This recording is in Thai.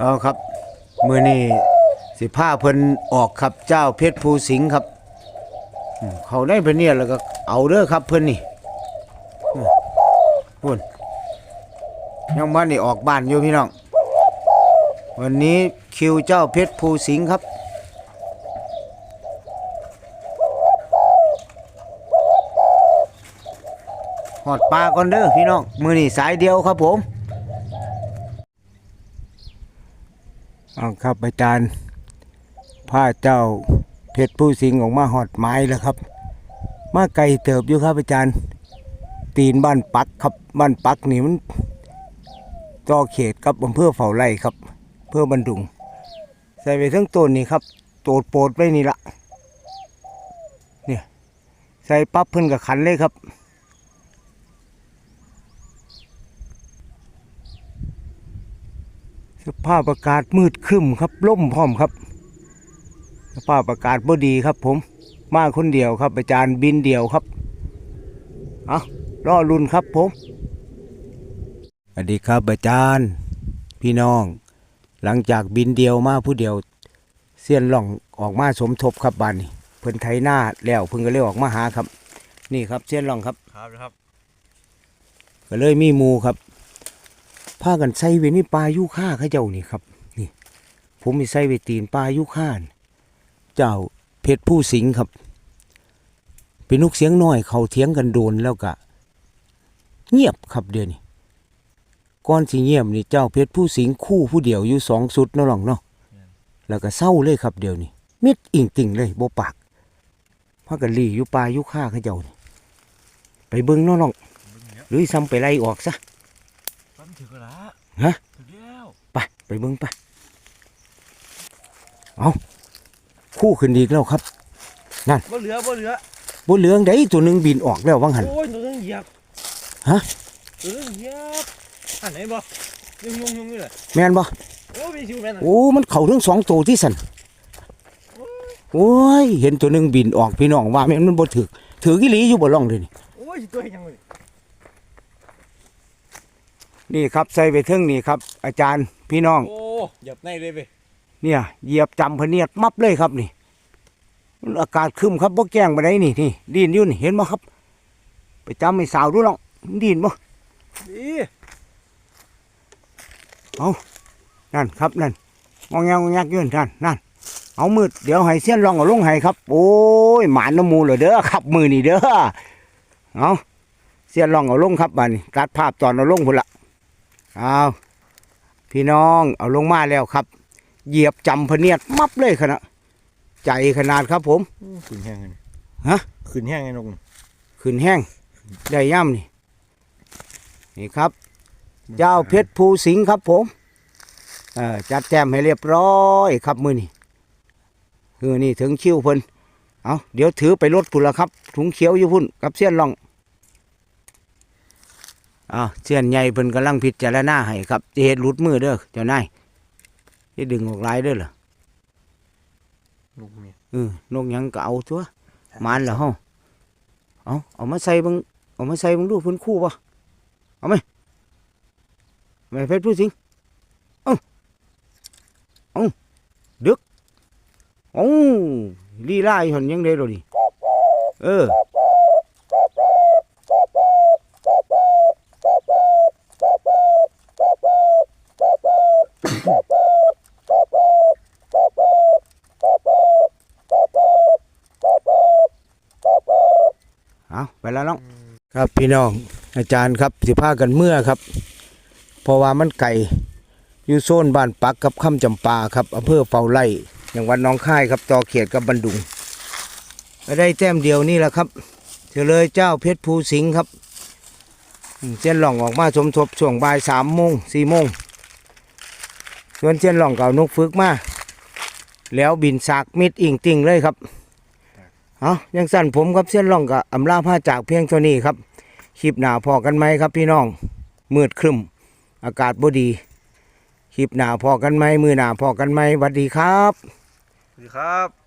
เอาครับ มือนี้สิผ้าเพิ่นออกครับเจ้าเพชรภูสิงห์ครับ เขาได้เพิ่นเนี่ยแล้วก็เอาเด้อครับเพิ่นนี่พุ่นยังมานี่ออกบ้านอยู่พี่น้อง วันนี้คิวเจ้าเพชรภูสิงห์ครับหอดปลาก่อนเด้อพี่น้อง มือนี่สายเดียวครับผม เอาครับอาจารย์ผ้าเจ้าเพชรผู้สิงออกมาหอดไม้แล้วครับ มาไกลเติบอยู่ครับอาจารย์ ตีนบ้านปักครับบ้านปักนี่มันต่อเขตกับอำเภอเฝ้าไร่ครับเพื่อบันดุง ใส่ไปทั้งต้นนี่ครับโตดโปดไว้นี่ละเนี่ยใส่ปั๊บเพิ่นกับขันเลยครับ สภาพอากาศมืดครึ้มครับล่มพร้อมครับ สภาพอากาศบ่ดีครับ ผม มาคนเดียวครับ อาจารย์บินเดียวครับเอารอรุนครับผมสวัสดีครับอาจารย์ พี่น้อง หลังจากบินเดียวมาผู้เดียวเสี้ยนหล่องออกมาสมทบครับบ้านนี้เพิ่นไถหน้าแล้วเพิ่นก็เลยออกมาหาครับ นี่ครับเสี้ยนหล่องครับครับครับ ก็เลยมีหมูครับ พากันใส่ไว้ในปลายุค่าเขาเจ้านี่ครับ นี่ ผมมีใส่ไว้ตีนปลายุค่านเจ้าเพชรผู้สิงครับ เป็นลูกเสียงน้อยเขาเถียงกันโดนแล้วก็เงียบครับเดี๋ยวนี้ก่อนสิเงียบนี่เจ้าเพชรผู้สิงคู่ผู้เดียวอยู่สองสุดเนาะหรองเนาะแล้วก็เศร้าเลยครับเดี๋ยวนี้มิดอิ่งติ่งเลยโบปากพากันลีอยู่ปลายุค่าเขาเจ้านี่ไปเบิ้งเนาะน้องหรือซ้ำไปไล่ออกซะ ถึงแล้วฮะถึงแล้วไปไปเบิ่งไปเอาคู่ขึ้นอีกแล้วครับบ่เหลือบ่เหลือบนเหลืองได้ตัวหนึ่งบินออกแล้ววังหันโอ้ยตัวนึงเหยียบฮะตัวนึงเหยียบอันไหนบ่ยุ่งยุ่งยุ่งนี่แหละแม่นบ่โอ้ยมีชิวแม่นอะโอ้มันเข่าทั้งสองตัวที่สันโอ้ยเห็นตัวหนึ่งบินออกพี่น้องว่าแม่นมันบ่ถือถือกิลีอยู่บ่ล่องเลยนี่โอ้ยตัวยังเลย นี่ครับใส่ไปเทิงนี่ครับ อาจารย์พี่น้อง โอ้เหยียบในเลยเว้ยเนี่ยเหยียบจำพะเนียดมับเลยครับนี่มันอากาศครึมครับบ่แกล้งไปไหนนี่นี่ดินอยู่นี่เห็นบ่ครับ ไปจำให้สาวดูลองดินบ่ดีนั่นครับนั่นงองแงงงักอยืนนั่นนั่นเอามืดเดี๋ยวให้เสี้ยนลองเอาลงให้ครับ โอ้ยหมานน้ำมูเลยเด้อครับมือนี่เด้อเอาเสี้ยนลองเอาลงครับบัดนี้กัดภาพตอนเอาลงพุ่นละ เอาพี่น้องเอาลงมาแล้วครับ เหยียบจำพะเนียดมับเลยขนาดใจขนาดครับผม ขึ้นแห้งไงฮะ ขึ้นแห้งไงนกขึ้นแห้ง ได้ย่ำนี่ นี่ครับ เจ้าเพชรภูสิงห์ครับผมเออจัดแจมให้เรียบร้อยครับมือนี่คือนี่ถึงคิวเพิ่นเอาเดี๋ยวถือไปรถพุ่นละครับ ถุงเขียวอยู่พุ่นกับเสี้ยนล่องเอาเสี้ยนใหญ่เพิ่นกำลังพิจารณาให้ครับจะเห็ดหลุดมือเด้อเจ้านายจะดึงออกหลายเด้อเหรอนกนี่เออนกหยังก็เอาตัวมานแล้วเฮาเอาเอามาใส่เบังเอามาใส่เบังดูเพิ่นคู่ป่ะเอาไหมแม่เพชรผู้สิงโอ้ลีลาอยู่หันยังได้เลยดิเออ เอาไปแล้วน้องครับพี่น้องอาจารย์ครับสิพากันเมื่อครับ เพราะว่ามันไก่อยู่โซนบ้านปักกับค่ำจำปาครับอำเภอเฝ้าไร่อย่างวันน้องค่ายครับต่อเขตกับบันดุงไปได้แต้มเดียวนี่แหละครับเฉลยเจ้าเพชรภูสิงห์ครับเส้นหล่องออกมาสมทบช่วงบ่ายสามโมงสี่โมงส่วนเส้นหล่องเก่านกฝึกมาแล้วบินสากมิดอิงติงเลยครับ เอายังสั้นผมครับเส้นล่องกับอำลาผ้าจากเพียงเท่านี้ครับคลิปหนาพอกันไหมครับพี่น้องมืดครึมอากาศบ่ดีคลิปหนาพอกันไหมมือหนาพอกันไหมสวัสดีครับสวัสดีครับ